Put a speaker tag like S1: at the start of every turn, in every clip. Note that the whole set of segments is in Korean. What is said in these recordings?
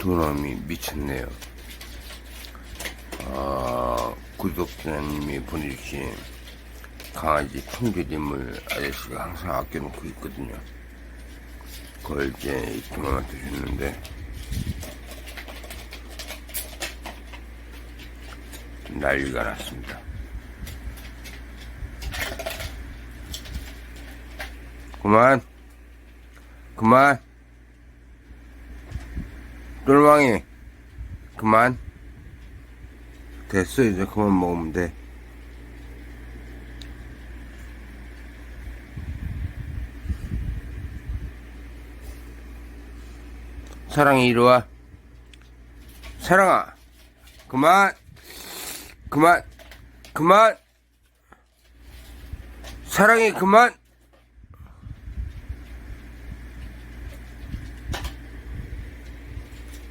S1: 두 놈이 미쳤네요. 아, 구독자님이 보내주신 강아지 통조림을 아저씨가 항상 아껴놓고 있거든요. 그걸 이제 이놈한테 줬는데, 난리가 났습니다. 그만, 그만. 똘망이. 그만. 됐어 이제 그만 먹으면 돼. 사랑이 이리와. 사랑아. 그만. 그만. 그만. 사랑이 그만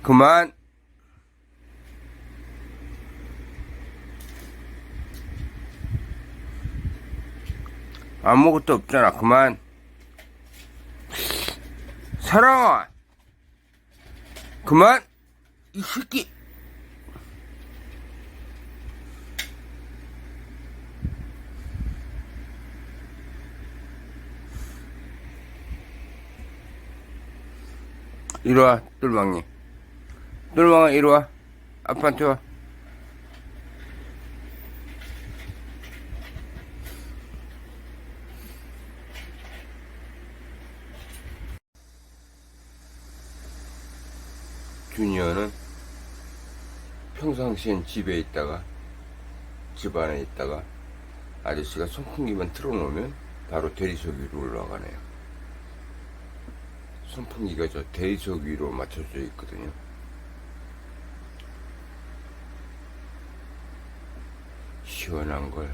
S1: 그만. 아무것도 없잖아. 그만. 사랑아. 그만. 이 새끼. 이리 와, 똘망이. 똘망아, 이리 와. 아빠한테 와. 주니어는 평상시엔 집에 있다가 집 안에 있다가 아저씨가 선풍기만 틀어놓으면 바로 대리석 위로 올라가네요. 선풍기가 저 대리석 위로 맞춰져 있거든요. 시원한 걸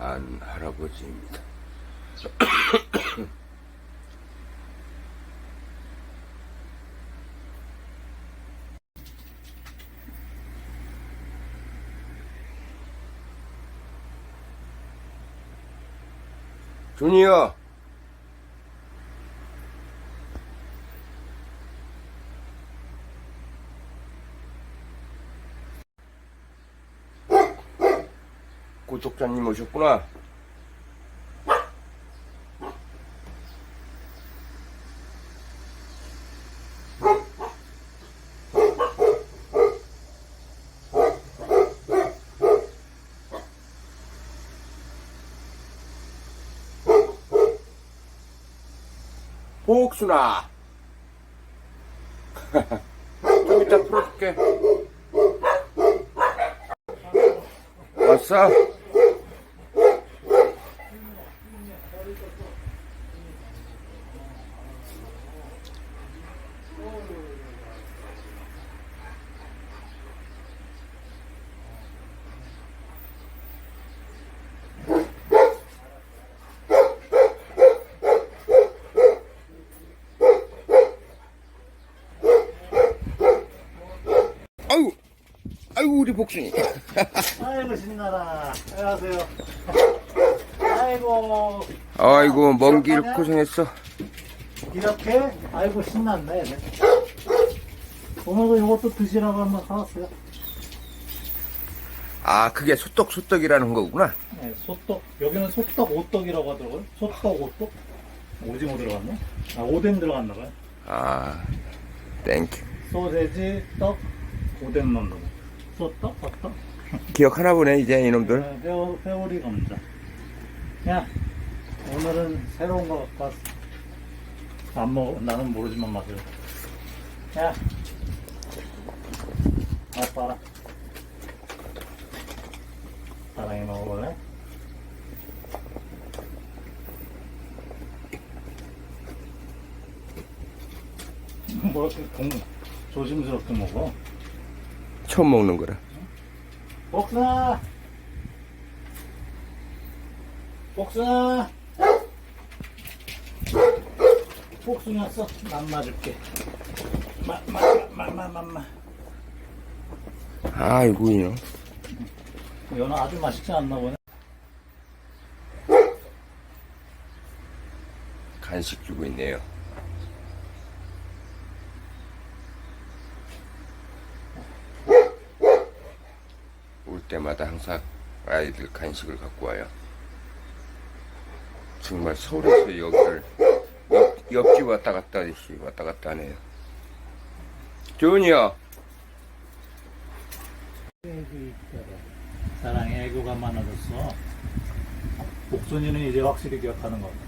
S1: 안 할아버지입니다. 준이요. 구독자님 오셨구나. 복순아. 좀 이따 풀어줄게. 왔어? 아이고 우리 복순이.
S2: 아이고 신나라. 안녕하세요. 아이고
S1: 아이고 먼 길 고생했어.
S2: 이렇게 아이고 신났네. 얘네. 오늘도 이것도 드시라고 한번 사왔어요.
S1: 아 그게 소떡 소떡이라는 거구나.
S2: 네, 소떡 여기는 소떡 오떡이라고 하더라고요. 소떡 오떡 오징어 들어갔네. 아 오뎅 들어갔나 봐요.
S1: 아 땡큐.
S2: 소세지 떡 오뎅 넣는 거. 소떡 오떡.
S1: 기억하나 보네 이제 이놈들.
S2: 네, 회오리 감자. 야 오늘은 새로운 거 갖고 왔어. 안 먹어 나는 모르지만 맛을. 야 아빠라. 사랑이 먹어볼래? 뭐 이렇게 공, 조심스럽게 먹어?
S1: 처음 먹는 거라.
S2: 복순아! 복순아! 복순이 왔어. 맘 맞을게. 마, 마, 마, 마, 마, 마.
S1: 아이고 이놈.
S2: 연어 아주 맛있지 않나 보네.
S1: 간식 주고 있네요. 때마다 항상 아이들 간식을 갖고 와요. 정말 서울에서 여기를 옆, 옆집 왔다 갔다 하듯이 왔다 갔다 하네요. 조은이요.
S2: 사랑의 애교가 많아졌어. 복순이는 이제 확실히 기억하는 것 같아.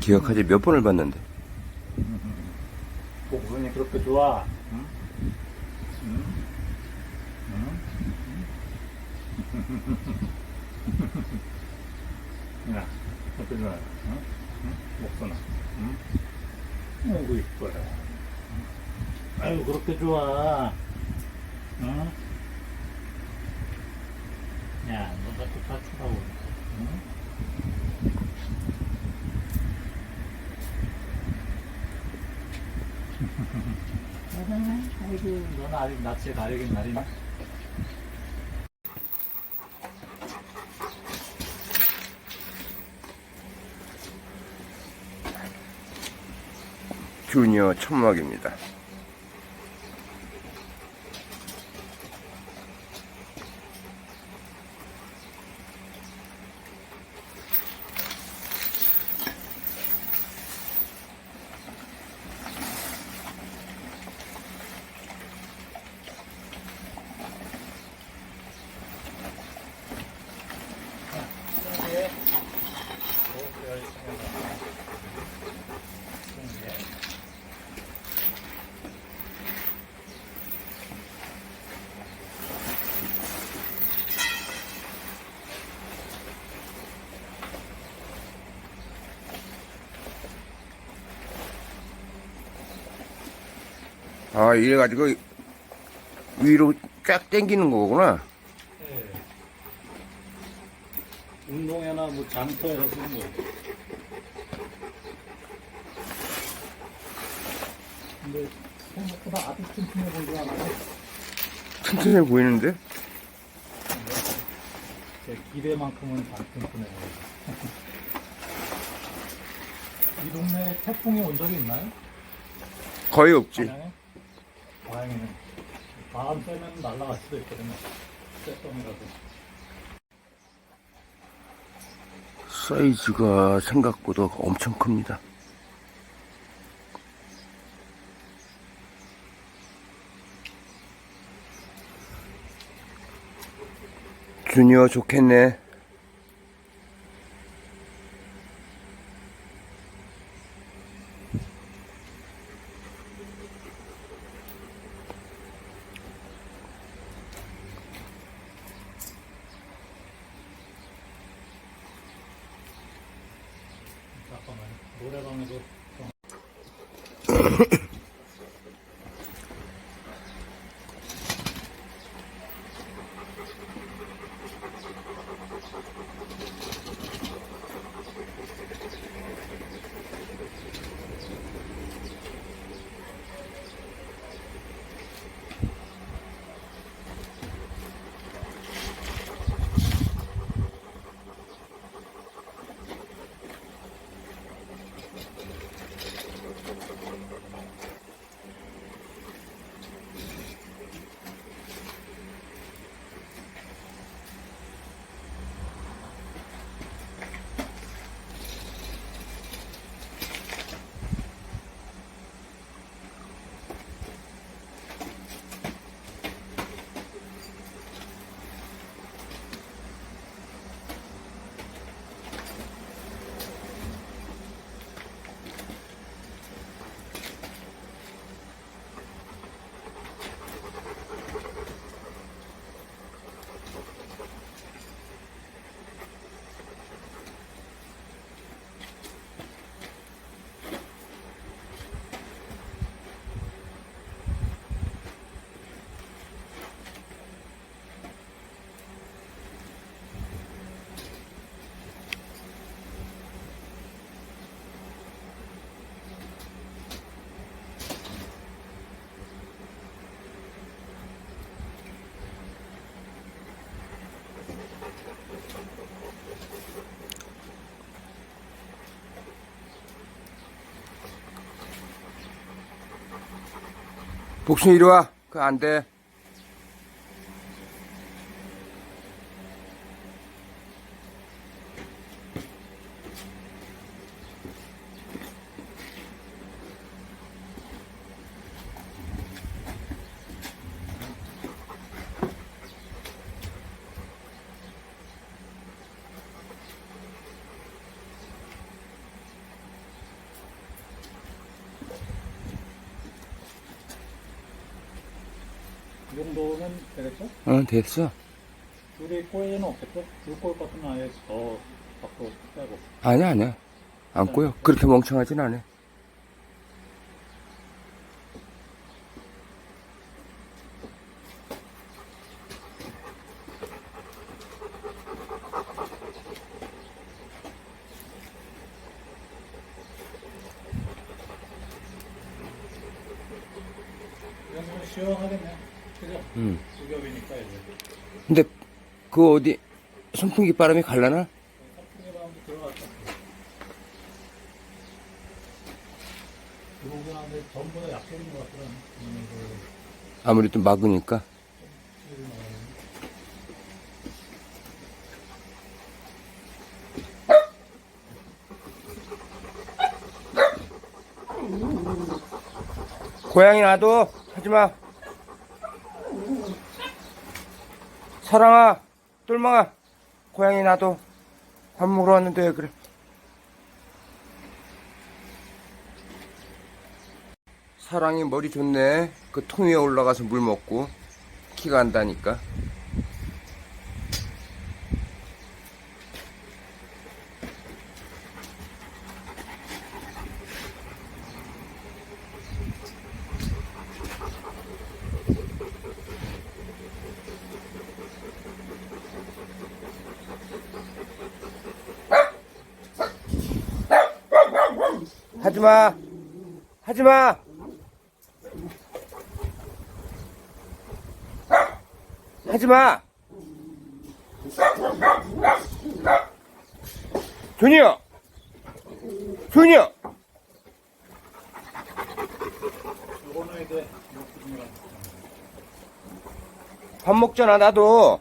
S1: 기억하지 몇 번을 봤는데.
S2: 복순이 그렇게 좋아. 응? 응? 응? 응? 야, 어떻게 좋아? 응? 응? 복순아. 응? 아이고, 이뻐라. 응? 아이고, 그렇게 좋아. 응? 야, 너 자꾸 다쳐다고. 응? 아이고, 넌 아직 낯에 가려긴 가리나?
S1: 주니어 천막입니다. 아, 이래가지고 위로 쫙 당기는 거구나.
S2: 운동회나 뭐 장터에서 쓰는 거. 근데 생각보다 아주 튼튼해 보이지 않아요?
S1: 튼튼해 보이는데?
S2: 제 기대만큼은 안 튼튼해 보여요. 이 동네에 태풍이 온 적이 있나요?
S1: 거의 없지.
S2: 다행히? 다행이네. 바람 쐬면 날아갈 수도 있거든요. 쇳덩이라도.
S1: 사이즈가 생각보다 엄청 큽니다. 주니어 좋겠네. 복순 이리 와. 그거 안 돼.
S2: 정도면 되겠죠?
S1: 어, 됐어.
S2: 줄이 꼬이는 없겠죠? 줄 꼬일 것 같으면 아예 더 밖으로 빼고.
S1: 아니야, 아니야. 안 꼬여. 그렇게 멍청하진 않아.
S2: 시원하겠네. 그죠?
S1: 음.
S2: 두 겹이니까 이제.
S1: 근데, 그 어디, 선풍기 바람이 갈라나?
S2: 선풍기로 한번 들어갔다. 들어오긴 하는데 전보다 약해진 것 같더라. 음, 그,
S1: 아무래도 막으니까. 고양이 놔둬. 하지 마. 사랑아, 똘망아, 고양이 놔둬. 밥 먹으러 왔는데 왜 그래? 사랑이 머리 좋네. 그 통 위에 올라가서 물 먹고 키가 안다니까. 하지 마. 하지 마. 하지 마. 준이요. 준이요.
S2: 요거는 이제 목숨이랑
S1: 밥 먹잖아 나도.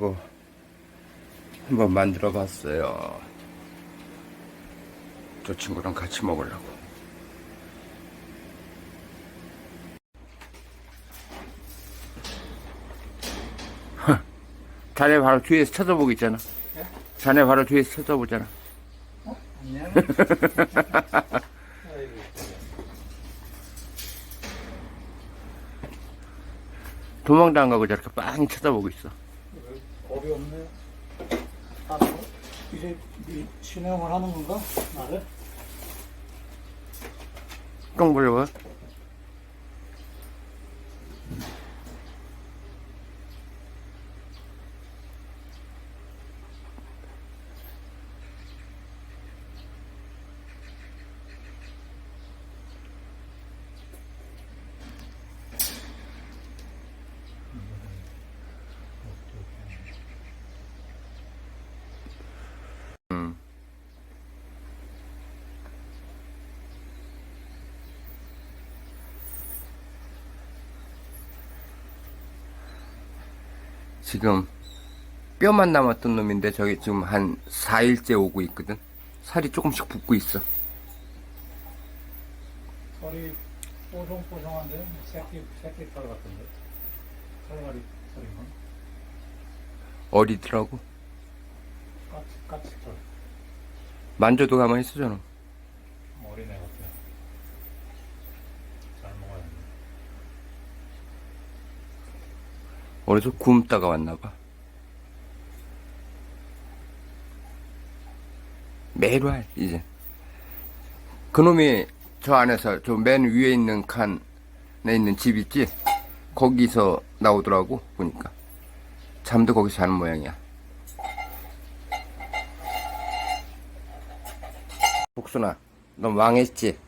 S1: 이거 한번 만들어 봤어요. 저 친구랑 같이 먹으려고. 헉, 자네 바로 뒤에서 쳐다보고 있잖아.
S2: 예?
S1: 자네 바로 뒤에서 쳐다보잖아.
S2: 안녕.
S1: 도망도 안 가고 저렇게 빤히 쳐다보고 있어.
S2: 겁이 없네. 아, 이제 네 신용을 하는 건가? 나를?
S1: 똥 보려고. 지금 뼈만 남았던 놈인데 저기 지금 한 4일째 오고 있거든. 살이 조금씩 붓고 있어.
S2: 털이 뽀송뽀송한데? 새끼, 새끼 털 같은데? 털갈이 털인가?
S1: 어리더라고.
S2: 까치, 까치 털.
S1: 만져도 가만히 있어잖아.
S2: 어린애 같아. 잘 먹어야 돼.
S1: 어디서 굶다가 왔나봐. 매일 와, 이제. 그놈이 저 안에서, 저 맨 위에 있는 칸에 있는 집 있지? 거기서 나오더라고, 보니까. 잠도 거기서 자는 모양이야. 복순아, 너 망했지?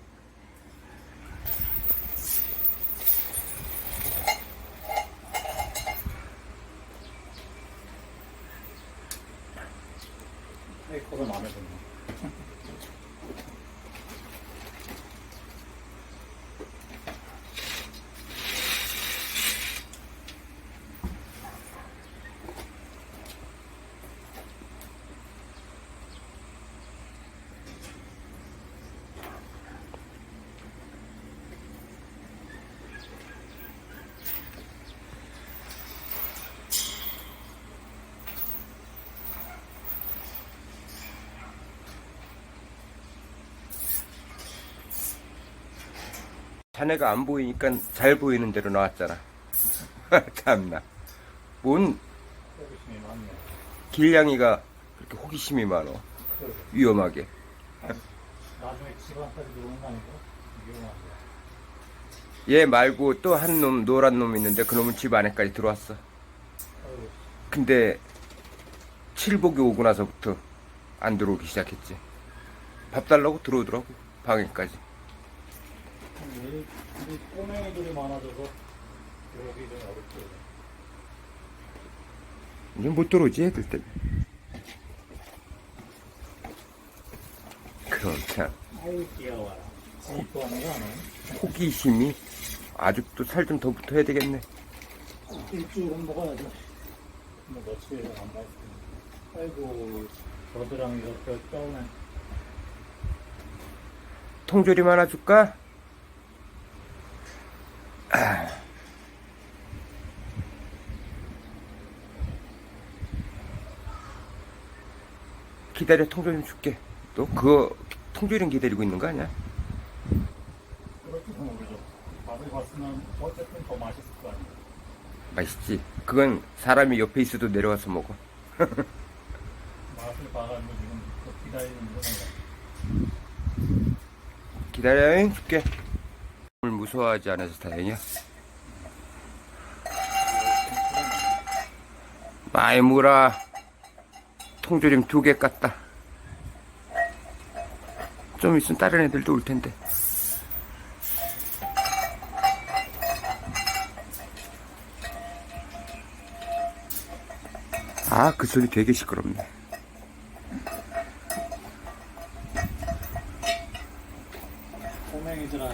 S1: 자네가 안 보이니까 잘 보이는 대로 나왔잖아. 참나. 뭔
S2: 호기심이 많네.
S1: 길냥이가 그렇게 호기심이 많어.
S2: 그래.
S1: 위험하게.
S2: 나중에 집안까지 들어오는 거 아니고 위험한 거야.
S1: 얘 말고 또 한 놈, 노란 놈 있는데 그 놈은 집 안에까지 들어왔어.
S2: 아이고,
S1: 근데 칠복이 오고 나서부터 안 들어오기 시작했지. 밥 달라고 들어오더라고. 방에까지.
S2: 이, 이 꼬맹이들이 많아져서 들어오기 좀 어렵고.
S1: 이제 못 들어오지, 애들 때문에.
S2: 아유 귀여워라. 아니야?
S1: 호기심이 아직도 살 좀 더 붙어야 되겠네.
S2: 일주일은 먹어야지. 뭐 며칠은 안 먹었으니. 아이고 겨드랑이 이렇게 떠오네.
S1: 통조림 하나 줄까? 아. 기다려 통조림 줄게. 너 그거 통조림 기다리고 있는 거 아니야?
S2: 그렇게 모르죠. 밥을 봤으면 어쨌든 더 맛있을 거 아니야.
S1: 맛있지. 그건 사람이 옆에 있어도 내려와서 먹어.
S2: 맛을 봐가지고 지금 또 기다리는 중이야.
S1: 기다려, 줄게. 물 무서워하지 않아서 다행이야. 많이 물어. 통조림 두 개 깠다. 좀 있으면 다른 애들도 올 텐데. 아, 그 소리 되게 시끄럽네.
S2: 꼬맹이들아,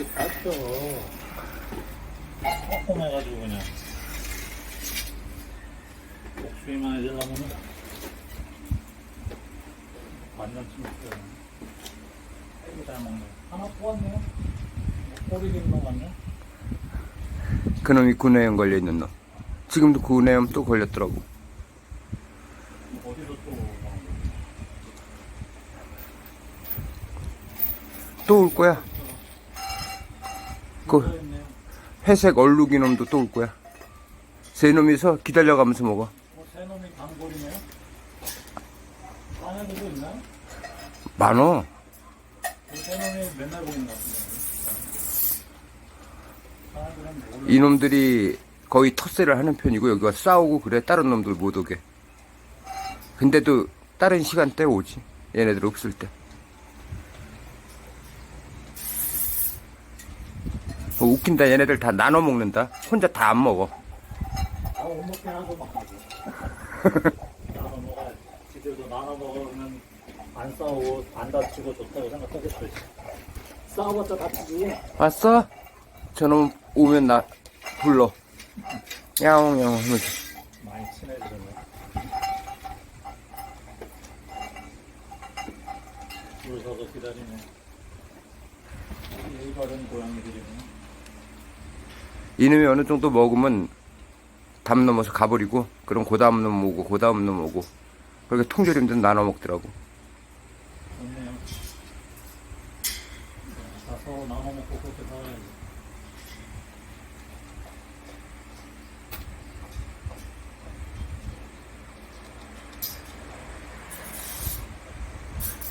S2: 이게 다쳐. 꼼꼼해가지고 그냥. 목수이만 해주려면은 반년쯤 있어요. 아이고 잘 먹네. 하나 뽑았네요. 꼬리 긴놈 같네.
S1: 그놈이 구내염 걸려있는 놈. 지금도 구내염 또 걸렸더라고.
S2: 어디서 또 먹는 거야?
S1: 또 올 거야. 그-
S2: 또 있네요.
S1: 회색 얼룩이 놈도 또 올 거야. 세 놈이서 기다려가면서 먹어.
S2: 어, 새 놈이 단골이네요. 딴 애들도 있나요?
S1: 많어.
S2: 새 놈이 맨날 보이는 것 같은데.
S1: 이놈들이 거의 텃세를 하는 편이고 여기 와 싸우고 그래 다른 놈들 못 오게. 근데도 다른 시간대 오지. 얘네들 없을 때. 웃긴다. 얘네들 다 나눠 먹는다. 혼자 다 안 먹어.
S2: 아, 못 먹긴 하고 막 하고. 나눠 먹어야지. 지들도 나눠 먹으면 안 싸우고 안 다치고 좋다고 생각하겠어. 싸워봤자 다치지.
S1: 왔어? 저놈 오면 나 불러. 야옹 야옹 하면서.
S2: 많이 친해지네. 줄 서서 기다리네. 예의 바른 고양이들이네.
S1: 이놈이 어느 정도 먹으면 담 넘어서 가버리고 그럼 그 다음 놈 오고 그 다음 놈 오고 그렇게 통조림도 나눠 먹더라고.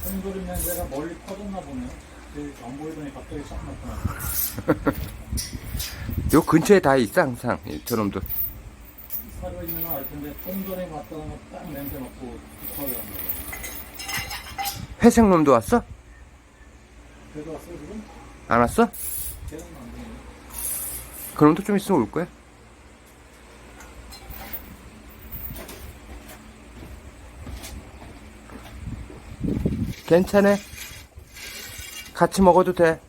S2: 콩조림 냄새가 멀리 퍼졌나 보네요. 그안 보이더니 갑자기 싹 나타나.
S1: 요 근처에 다 있어 항상 이 저놈도
S2: 사료 있는 건 알 텐데 콩조림 갔다 오면 딱 냄새 맡고 급하게 갑니다.
S1: 회색 놈도 왔어?
S2: 지금?
S1: 안 왔어?
S2: 걔는 안 되네.
S1: 그놈도 좀 있으면 올 거야 괜찮아 같이 먹어도 돼.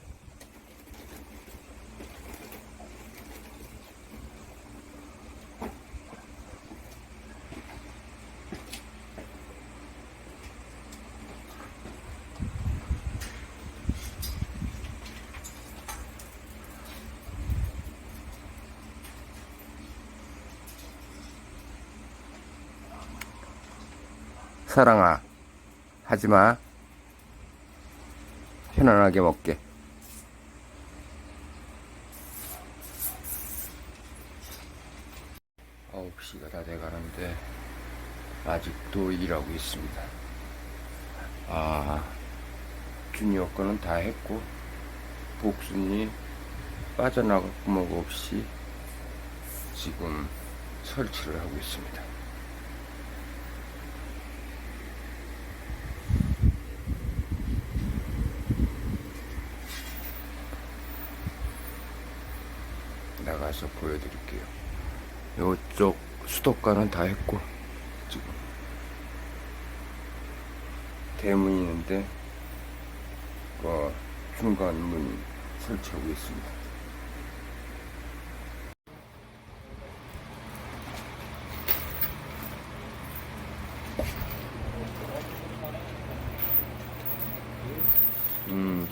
S1: 사랑아 하지 마 편안하게 먹게. 9시가 다 돼가는데 아직도 일하고 있습니다. 아, 주니어 거는 다 했고 복순이 빠져나갈 구멍 없이 지금 설치를 하고 있습니다. 나가서 보여드릴게요. 이쪽 수도가는 다 했고 지금 대문이 있는데 그 중간 문 설치하고 있습니다. 음,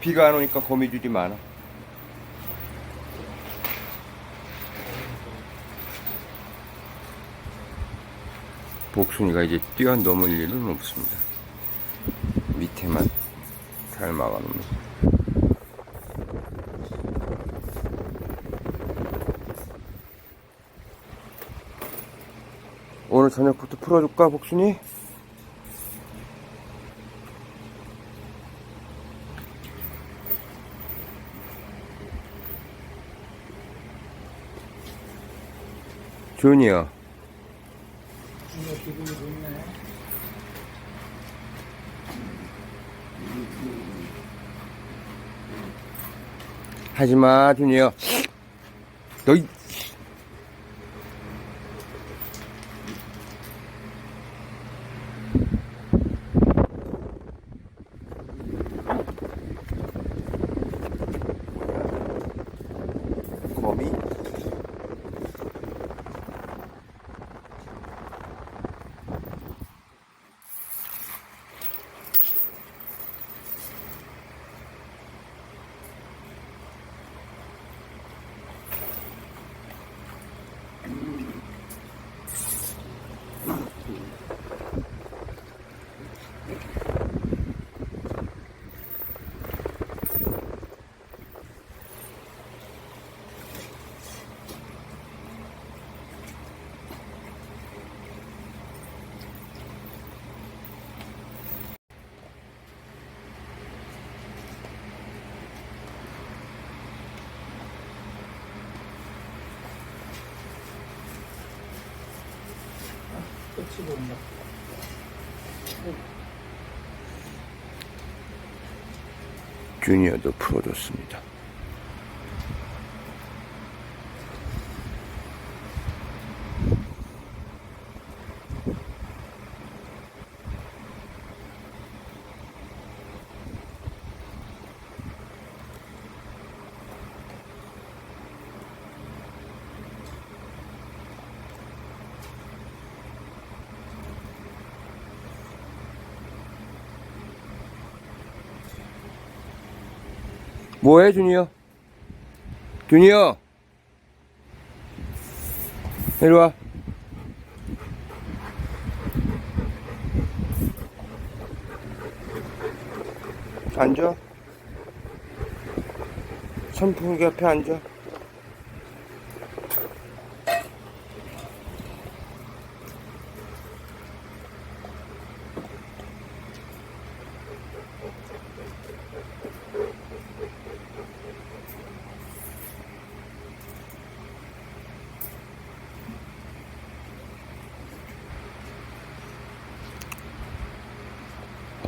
S1: 비가 안 오니까 거미줄이 많아. 복순이가 이제 뛰어넘을 일은 없습니다. 밑에만 잘 막아놓는. 오늘 저녁부터 풀어줄까, 복순이? 준이야.
S2: 주니어 기분이 좋네.
S1: 하지마, 준이야. 너이.
S2: 15분밖에
S1: 주니어도 풀어줬습니다. 뭐해, 주니어? 주니어! 이리 와. 앉아. 선풍기 옆에 앉아.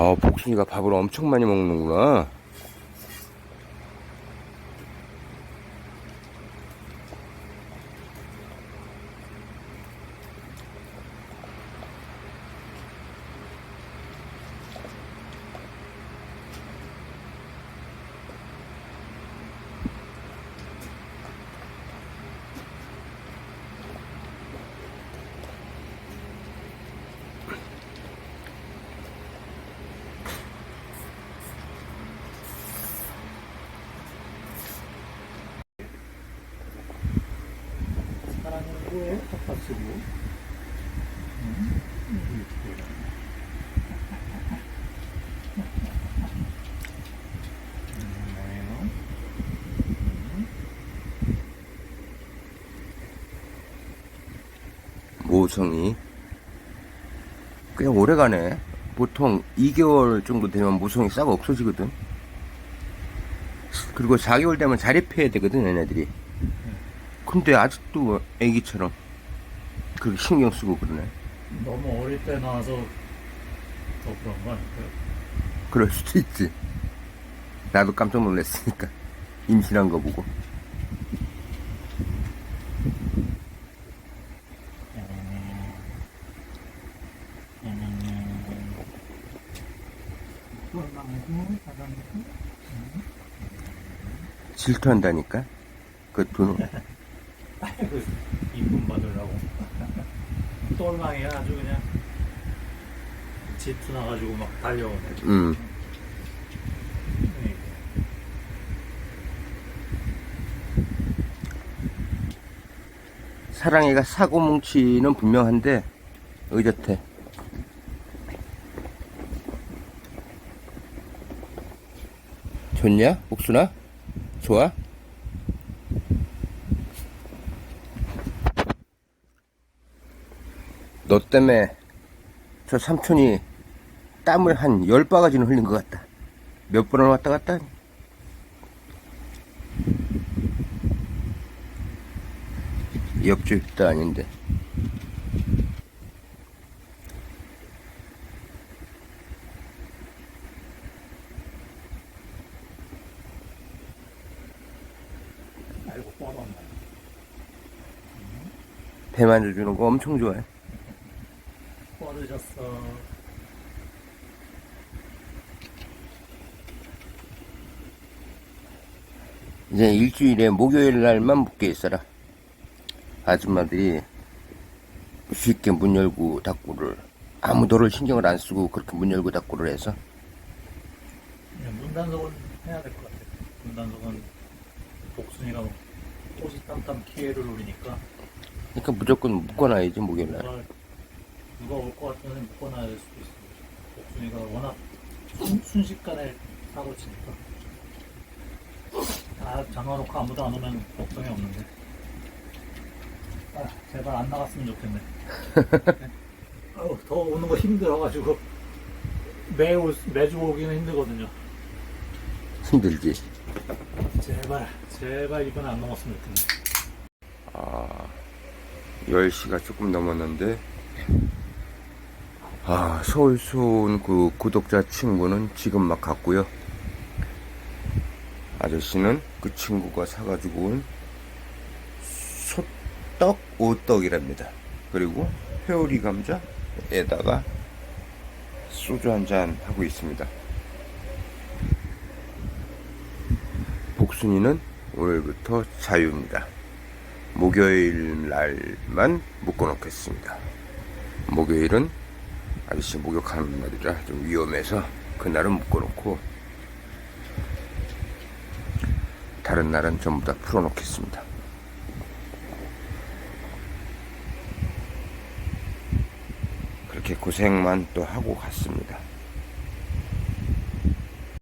S1: 아, 복순이가 밥을 엄청 많이 먹는구나. 모성이 꽤 오래 가네. 보통 2개월 정도 되면 모성이 싹 없어지거든. 그리고 4개월 되면 자립해야 되거든, 얘네들이. 근데 아직도 애기처럼 그렇게 신경 쓰고 그러네.
S2: 너무 어릴 때 나와서 더 그런 거 아닐까요?
S1: 그럴 수도 있지. 나도 깜짝 놀랐으니까. 임신한 거 보고. 질투한다니까? 그 돈,
S2: 그 이쁨 받으려고 똘망이 아주 그냥 질투 나가지고 막 달려오네
S1: 음.
S2: 네.
S1: 사랑이가 사고 뭉치는 분명한데, 의젓해. 좋냐? 옥순아? 좋아? 너 때문에 저 삼촌이 땀을 한 열 바가지는 흘린 것 같다. 몇 번을 왔다 갔다 하니? 옆집도 아닌데.
S2: 아이고 뻔했네
S1: 배 만져주는 거 엄청 좋아해.
S2: 뻔해졌어
S1: 이제 일주일에 목요일 날만 묶여 있어라. 아줌마들이 쉽게 문 열고 닫고를 아무 도를 신경을 안 쓰고 그렇게 문 열고 닫고를 해서
S2: 그냥 문단속은 해야 될 것 같아 문단속은 복순이가 꽃이 땀땀 기회를 노리니까
S1: 그러니까 무조건 묶어놔야지 목요일 날.
S2: 누가, 올 것 같으면 묶어놔야 될 수도 있어 복순이가 워낙 순, 순식간에 사고 치니까. 아 잠궈놓고 아무도 안 오면 걱정이 없는데. 아 제발 안 나갔으면 좋겠네. 아우, 더 오는 거 힘들어가지고. 매 올, 매주 오기는 힘들거든요.
S1: 힘들지.
S2: 제발 제발 이번 안 넘었으면 좋겠네.
S1: 아, 10시가 조금 넘었는데, 아, 서울서 온그 구독자 친구는 지금 막 갔고요. 아저씨는 그 친구가 사가지고 온 소떡, 오떡이랍니다. 그리고 회오리 감자에다가 소주 한 잔 하고 있습니다. 복순이는 오늘부터 자유입니다. 목요일 날만 묶어놓겠습니다. 목요일은 아저씨 목욕하는 날이라 좀 위험해서 그날은 묶어놓고 다른 날은 전부 다 풀어놓겠습니다. 그렇게 고생만 또 하고 갔습니다.